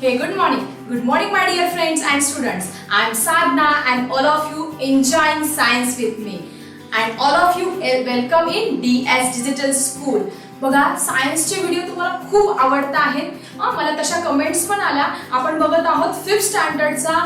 Hey, good morning. Good morning, my dear friends and students. I'm Sadhna, and all of you enjoying science with me. And all of you welcome in DS Digital School. बघा सायन्सचे video तुम्हाला खूप आवडत आहेत मला तशा comments पण आल्या आपण बघत आहोत fifth स्टँडर्डचा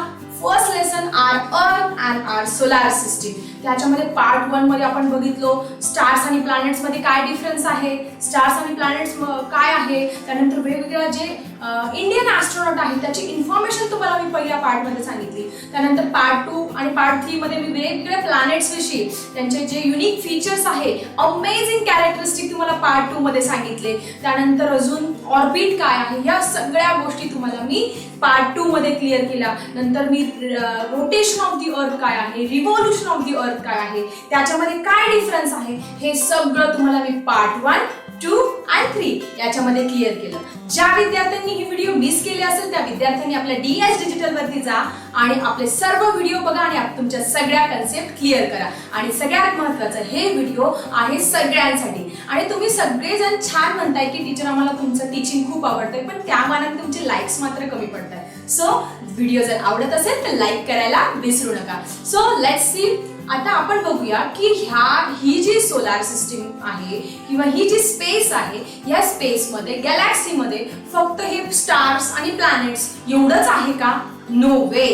first lesson our earth and our solar system त्याच्यामध्ये पार्ट वनमध्ये आपण बघितलो स्टार्स आणि प्लॅनेट्समध्ये काय डिफरन्स आहे? स्टार्स आणि प्लॅनेट्स काय आहे? त्यानंतर वेगवेगळ्या जे इंडियन ॲस्ट्रॉनॉट आहेत त्याची इन्फॉर्मेशन तुम्हाला मी पहिल्या पार्टमध्ये सांगितली. त्यानंतर पार्ट टू आणि पार्ट थ्री मध्ये मी वेगवेगळ्या प्लॅनेट्स विषयी त्यांचे जे युनिक फीचर्स आहे अमेझिंग कॅरेक्टरिस्टिक तुम्हाला पार्ट टू मध्ये सांगितले. त्यानंतर अजून ऑर्बिट काय आहे या सगळ्या गोष्टी तुम्हाला मी पार्ट टू मध्ये क्लिअर केल्या. नंतर मी रोटेशन ऑफ दी अर्थ काय आहे रिव्हॉल्युशन ऑफ दी अर्थ काय आहे? त्याच्यामध्ये काय डिफरन्स आहे? हे सगळं तुम्हाला मी पार्ट वन टू आणि थ्री याच्यामध्ये क्लिअर केलं. ज्या विद्यार्थ्यांनी ही व्हिडिओ मिस केले असेल त्या विद्यार्थ्यांनी आपल्या डीएस डिजिटल वरती जा आणि आपले सर्व व्हिडिओ बघा आणि तुमच्या सगळ्या कन्सेप्ट क्लिअर करा. आणि सगळ्यात महत्वाचं हे व्हिडिओ आहे सगळ्यांसाठी. आणि तुम्ही सगळेजण छान म्हणताय की टीचर आम्हाला तुमचं टीचिंग खूप आवडतंय पण त्या मानाने तुमचे लाईक्स मात्र कमी पडतात सो व्हिडिओ जर आवडत असेल तर लाईक करायला विसरू नका. सो लेट सी आता आपण बघूया की ह्या ही जी सोलार सिस्टीम आहे किंवा ही जी स्पेस आहे या स्पेसमध्ये गॅलॅक्सीमध्ये फक्त हे स्टार्स आणि प्लॅनेट्स एवढंच आहे का? नो वे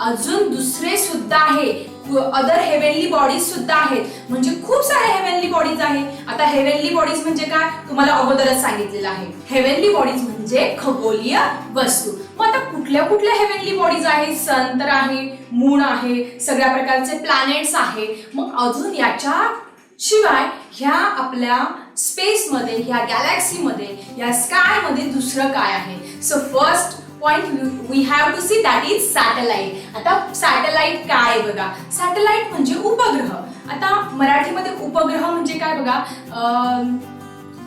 अजून दुसरे सुद्धा आहे. अदर हेवेनली बॉडीज सुद्धा आहेत. म्हणजे खूप सारे हेवेनली बॉडीज आहे. आता हेवेनली बॉडीज म्हणजे काय? तुम्हाला अगोदरच सांगितलेलं आहे. हेवेनली बॉडीज म्हणजे खगोलीय वस्तू. मग आता कुठल्या कुठल्या हेवनली बॉडीज आहेत? सन तर आहे मून आहे सगळ्या प्रकारचे प्लॅनेट्स आहे. मग अजून याच्या शिवाय ह्या आपल्या स्पेसमध्ये ह्या गॅलॅक्सीमध्ये या स्कायमध्ये दुसरं काय आहे? So first point we have to see that is satellite आता सॅटेलाइट काय आहे बघा? सॅटेलाइट म्हणजे उपग्रह. आता मराठीमध्ये उपग्रह म्हणजे काय बघा?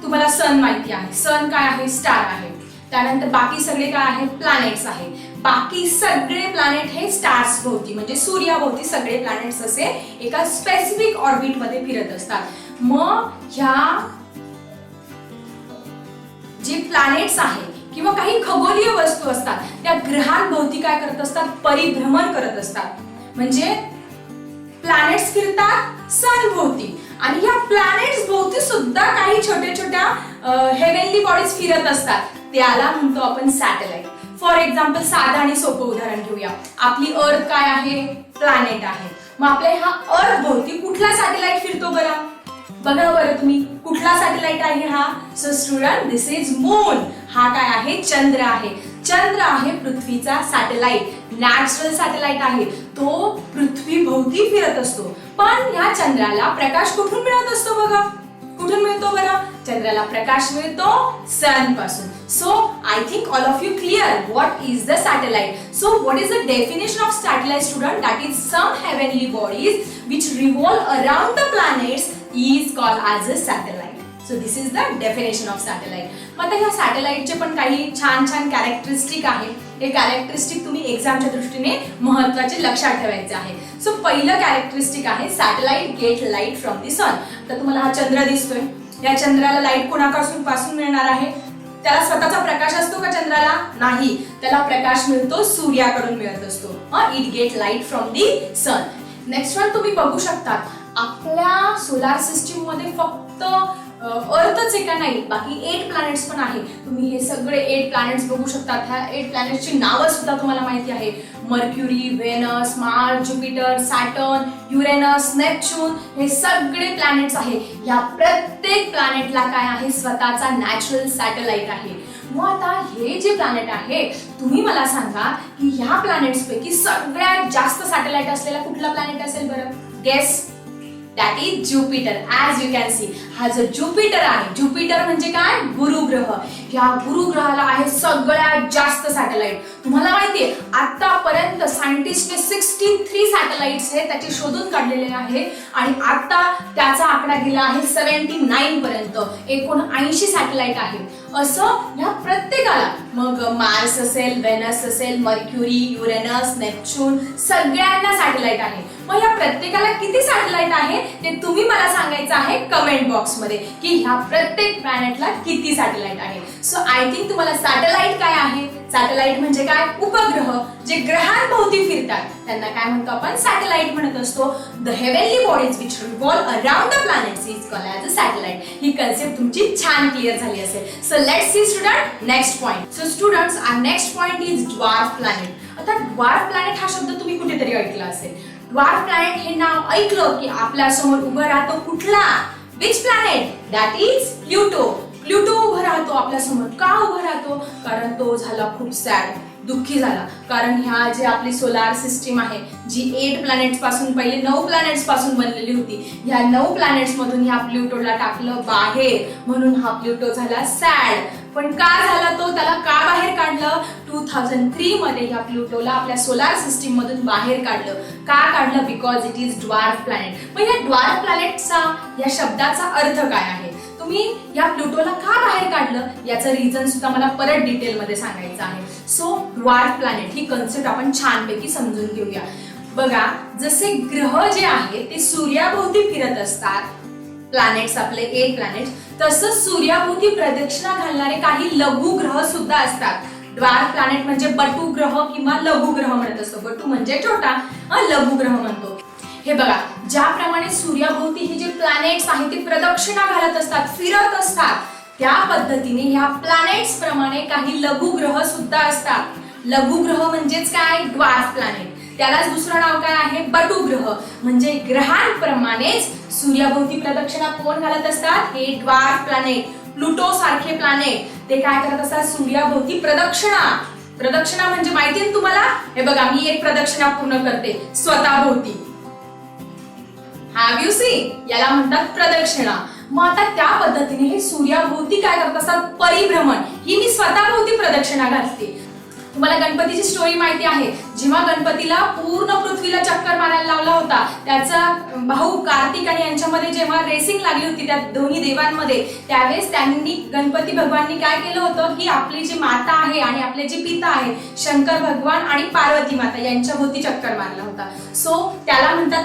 तुम्हाला सन माहिती आहे. सन काय आहे? स्टार आहे. त्यानंतर बाकी सगळे काय आहेत प्लॅनेट्स आहे. बाकी सगळे प्लॅनेट हे स्टार्स भोवती म्हणजे सूर्याभोवती सगळे प्लॅनेट्स असे एका स्पेसिफिक ऑर्बिटमध्ये फिरत असतात. मग ह्या जे प्लॅनेट्स आहे किंवा काही खगोलीय वस्तू असतात त्या ग्रहांभोवती काय करत असतात? परिभ्रमण करत असतात. म्हणजे प्लॅनेट्स फिरतात सन भोवती. आणि या प्लॅनेट्स भोवती सुद्धा काही छोट्या छोट्या हेवेनली बॉडीज फिरत असतात. त्याला म्हणतो आपण सॅटेलाइट. फॉर एक्झाम्पल साधं आणि सोपं उदाहरण घेऊया. आपली अर्थ काय आहे? प्लॅनेट आहे. मग आपल्या ह्या अर्थ भोवती कुठला सॅटेलाइट फिरतो बरं? बघा बरं तुम्ही. कुठला सॅटेलाइट आहे हा? So student this is moon हा काय आहे? चंद्र आहे. चंद्र आहे पृथ्वीचा सॅटेलाइट. नॅचरल सॅटेलाइट आहे. तो पृथ्वी भोवती फिरत असतो. पण या चंद्राला प्रकाश कुठून मिळत असतो बघा? कुठून मिळतो बरं? चंद्राला प्रकाश मिळतो सनपासून so I think all of you clear what is the satellite so what is the definition of satellite student that is some heavenly bodies which revolve around the planets is call as a satellite so this is the definition of satellite मग आता ह्या सॅटेलाइटचे पण काही छान छान characteristic आहे हे characteristic तुम्ही एक्झामच्या दृष्टीने महत्त्वाचे लक्षात ठेवायचे आहे. सो पहिलं कॅरेक्टरिस्टिक आहे satellite get light from the sun तर तुम्हाला हा चंद्र दिसतोय. या चंद्राला लाइट कोणापासून पासून मिळणार आहे? त्याला स्वतःचा प्रकाश असतो का चंद्राला? नाही. त्याला प्रकाश मिळतो सूर्याकडून मिळत असतो. It get light from the sun next one तुम्ही बघू शकता. आपल्या सोलार सिस्टीममध्ये फक्त अर्थच आहे का नाही? बाकी एट प्लॅनेट्स पण आहे. तुम्ही हे सगळे एट प्लॅनेट्स बघू शकतात. ह्या एट प्लॅनेट्सची नावं सुद्धा तुम्हाला माहिती आहे. Mercury Venus Mars Jupiter Saturn Uranus Neptune हे सगळे प्लॅनेट्स आहे ह्या प्रत्येक प्लॅनेटला काय आहे? स्वतःचा नॅचरल सॅटेलाइट आहे. मग आता हे जे प्लॅनेट आहे तुम्ही मला सांगा की ह्या प्लॅनेट्स पैकी सगळ्यात जास्त सॅटेलाइट असलेला कुठला प्लॅनेट असेल बरं? Guess that is Jupiter as you can see हा जो ज्युपिटर आहे ज्युपिटर म्हणजे काय? गुरुग्रह. या गुरुग्रहाला आहे सगळ्यात जास्त सॅटेलाइट तुम्हाला माहितीये आतापर्यंत सायंटिस्टने सिक्स्टी थ्री सॅटेलाइट्स हे त्याचे शोधून काढलेले आहे. आणि आता त्याचा आकडा गेला आहे सेव्हन्टी नाईन पर्यंत. एकूण ऐंशी सॅटेलाइट आहे असं या प्रत्येकाला. मग मार्स असेल वेनस असेल मर्क्युरी युरेनस नेपच्यून सगळ्यांना सॅटेलाइट आहे. मग या प्रत्येकाला किती सॅटेलाइट आहे? ते तुम्ही मला सांगायचं आहे कमेंट बॉक्समध्ये की ह्या प्रत्येक प्लॅनेटला किती सॅटेलाइट आहे. सो आय थिंक तुम्हाला सॅटेलाइट काय आहे? सॅटेलाइट म्हणजे काय? उपग्रह जे ग्रहांभोवती फिरतात. त्यांना काय म्हणतो आपण? सॅटेलाइट म्हणत असतो. The heavenly bodies which revolve around the planets is call as a satellite he concept तुमची छान क्लिअर झाली असेल. So let see student next point so students are next point is dwarf planet आता dwarf planet हा शब्द तुम्ही कुठेतरी ऐकला असेल. ड्वार्फ प्लॅनेट हे नाव ऐकलं की आपल्यासमोर उभं राहतो कुठला? Which planet that is Pluto Pluto उभा राहतो आपल्यासमोर. का उभा राहतो? कारण तो झाला खूप सॅड दुःखी झाला. कारण ह्या जे आपली सोलार सिस्टीम आहे जी एट प्लॅनेट्सपासून पहिले नऊ प्लॅनेट्सपासून बनलेली होती ह्या नऊ प्लॅनेट्स मधून ह्या प्ल्युटोला टाकलं बाहेर. म्हणून हा प्ल्युटो झाला सॅड पण का झाला तो? त्याला का बाहेर काढलं? टू थाउजंड थ्री मध्ये ह्या प्ल्युटोला आपल्या सोलार सिस्टीम मधून बाहेर काढलं. का काढलं? Because it is dwarf planet मग या ड्वार्फ प्लॅनेटचा या शब्दाचा अर्थ काय आहे? तुम्ही या प्लुटोला का बाहेर काढलं? याचं रिझन सुद्धा मला परत डिटेलमध्ये सांगायचं आहे. सो ड्वार्फ प्लॅनेट ही कन्सेप्ट आपण छानपैकी समजून घेऊया. बघा जसे ग्रह जे आहेत ते सूर्याभोवती फिरत असतात. प्लॅनेट्स आपले एट प्लॅनेट तसंच सूर्याभोवती प्रदक्षिणा घालणारे काही लघु ग्रह सुद्धा असतात. ड्वार्फ प्लॅनेट म्हणजे बटू ग्रह किंवा लघु ग्रह म्हणत असतो. बटू म्हणजे छोटा लघु ग्रह म्हणतो. हे बघा ज्याप्रमाणे सूर्याभोवती हे जे प्लॅनेट्स आहेत ते प्रदक्षिणा घालत असतात फिरत असतात त्या पद्धतीने ह्या प्लॅनेट्स प्रमाणे काही लघु ग्रह सुद्धा असतात. लघुग्रह म्हणजेच काय? ग्वास प्लॅनेट त्यालाच दुसरं नाव काय आहे? बटुग्रह. म्हणजे ग्रहांप्रमाणेच सूर्याभोवती प्रदक्षिणा कोण घालत असतात? हे ड्वार्फ प्लॅनेट प्लुटो सारखे प्लॅनेट ते काय करत असतात? सूर्याभोवती प्रदक्षिणा. प्रदक्षिणा म्हणजे माहिती ना तुम्हाला? हे बघा मी एक प्रदक्षिणा पूर्ण करते. स्वतःभोवती. हॅव यू सी याला म्हणतात प्रदक्षिणा. मग आता त्या पद्धतीने हे सूर्याभोवती काय करत असतात? परिभ्रमण. ही मी स्वतःभोवती प्रदक्षिणा घालते. तुम्हाला गणपतीची स्टोरी माहिती आहे. जेव्हा गणपतीला पूर्ण पृथ्वीला चक्कर मारायला लावला होता त्याचा भाऊ कार्तिक आणि यांच्यामध्ये जेव्हा रेसिंग लागली होती त्या दोन्ही देवांमध्ये त्यावेळेस त्यांनी गणपती भगवाननी काय केलं होतं? की आपली जी माता आहे आणि आपले जे पिता आहे शंकर भगवान आणि पार्वती माता यांच्या भोवती चक्कर मारला होता. सो त्याला म्हणतात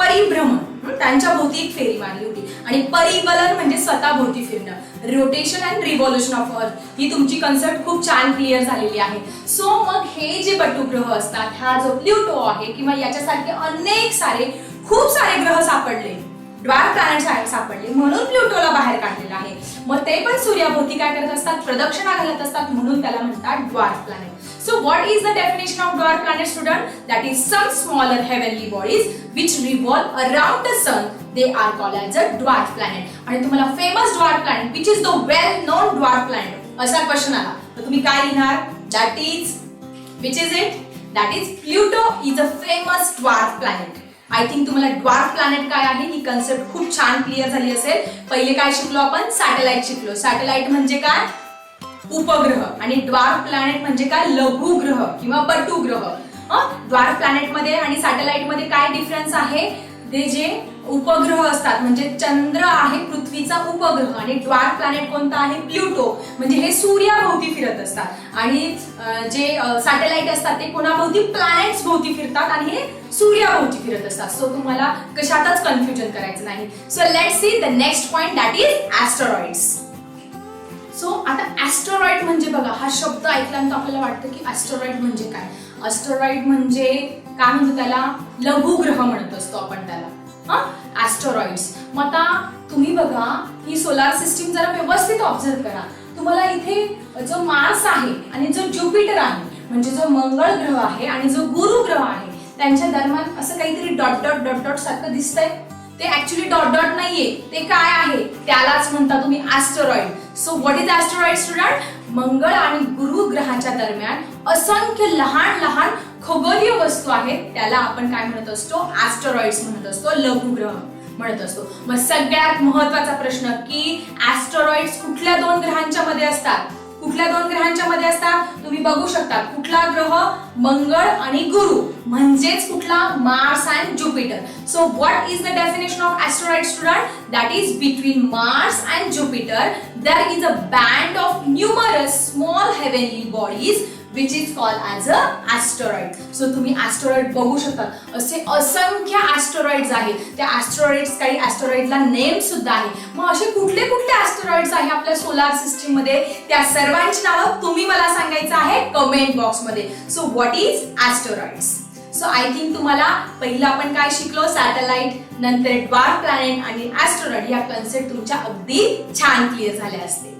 परिभ्रमण त्यांच्या भोवती एक फेरी मारली होती. आणि परिवलन म्हणजे स्वतः भोवती फिरणं. Rotation and revolution of earth ही तुमची कन्सेप्ट खूप छान क्लिअर झालेली आहे. सो मग हे जे बटुग्रह असतात हा जो प्ल्युटो आहे किंवा याच्यासारखे अनेक सारे खूप सारे ग्रह सापडले. ड्वार प्लॅनेट सापडले. म्हणून प्ल्युटोला बाहेर काढलेलं आहे. मग ते पण सूर्याभोवती काय करत असतात? प्रदक्षिणा घालत असतात. म्हणून त्याला म्हणतात dwarf planet so what is the definition of dwarf planet student that is some smaller heavenly bodies which revolve around the sun. They are called as a dwarf planet. आणि तुम्हाला famous dwarf planet which is the well known dwarf planet. असा question आला. तर तुम्ही काय लिहिणार? That is which is it that is Pluto is a famous dwarf planet. I think तुम्हाला dwarf planet काय आहे? ही कन्सेप्ट खूप छान क्लिअर झाली असेल. पहिले काय शिकलो आपण? सॅटेलाइट शिकलो. सॅटेलाइट म्हणजे काय? उपग्रह. आणि ड्वार्फ प्लॅनेट म्हणजे काय? लघुग्रह किंवा बटू द्वार प्लॅनेटमध्ये आणि सॅटेलाइटमध्ये काय डिफरन्स आहे? ते जे उपग्रह असतात म्हणजे चंद्र आहे पृथ्वीचा उपग्रह आणि ड्वार प्लॅनेट कोणता आहे? प्ल्युटो म्हणजे हे सूर्याभोवती फिरत असतात. आणि जे सॅटेलाइट असतात ते कोणाभोवती? प्लॅनेट्स भोवती फिरतात आणि हे सूर्याभोवती फिरत असतात. सो तुम्हाला कशातच कन्फ्युजन करायचं नाही. So let see the next point that is asteroids so आता ऍस्टरॉइड म्हणजे बघा हा शब्द ऐकल्यानंतर आपल्याला वाटतं की ऍस्टरॉइड म्हणजे काय? ऍस्टरॉइड म्हणजे काय म्हणतो त्याला? लघुग्रह म्हणत असतो आपण त्याला. हा? ऍस्टरॉइड्स मग आता तुम्ही बघा ही सोलार सिस्टीम जरा व्यवस्थित ऑब्झर्व करा. तुम्हाला इथे जो मार्स आहे आणि जो ज्युपिटर आहे म्हणजे जो मंगळ ग्रह आहे आणि जो गुरु ग्रह आहे त्यांच्या दरम्यान असं काहीतरी डॉट डॉट डॉट डॉट सारखं दिसतंय. ते ऍक्च्युली डॉट डॉट नाहीये. ते काय आहे? त्यालाच म्हणता तुम्ही asteroid so what is asteroid student मंगळ आणि गुरु ग्रहाच्या दरम्यान असंख्य लहान लहान खगोलीय वस्तू आहेत. त्याला आपण काय म्हणत असतो? ऍस्टरॉइड्स म्हणत असतो लघुग्रह म्हणत असतो. मग सगळ्यात महत्त्वाचा प्रश्न की ऍस्टरॉइड्स कुठल्या दोन ग्रहांच्या मध्ये असतात? कुठल्या दोन ग्रहांच्या मध्ये असतात? तुम्ही बघू शकता कुठला ग्रह मंगळ आणि गुरु? म्हणजेच कुठला? Mars and Jupiter so what is the definition of asteroid student that is between Mars and Jupiter there is a band of numerous small heavenly bodies which is call as a asteroid so तुम्ही asteroid बघू शकता. असे असंख्य ॲस्टरॉइड्स आहेत. त्या ॲस्टरॉइड्स काही ॲस्टरॉइडला name सुद्धा आहे. मग असे कुठले कुठले ॲस्टरॉइड्स आहे आपल्या सोलार सिस्टीममध्ये त्या सर्वांची नावं तुम्ही मला सांगायचं आहे कमेंट बॉक्समध्ये so what is asteroids so I think तुम्हाला पहिलं आपण काय शिकलो? सॅटेलाइट नंतर डार्क प्लॅनेट आणि ऍस्ट्रॉनॉट या कन्सेप्ट तुमच्या अगदी छान क्लिअर झाल्या असतील.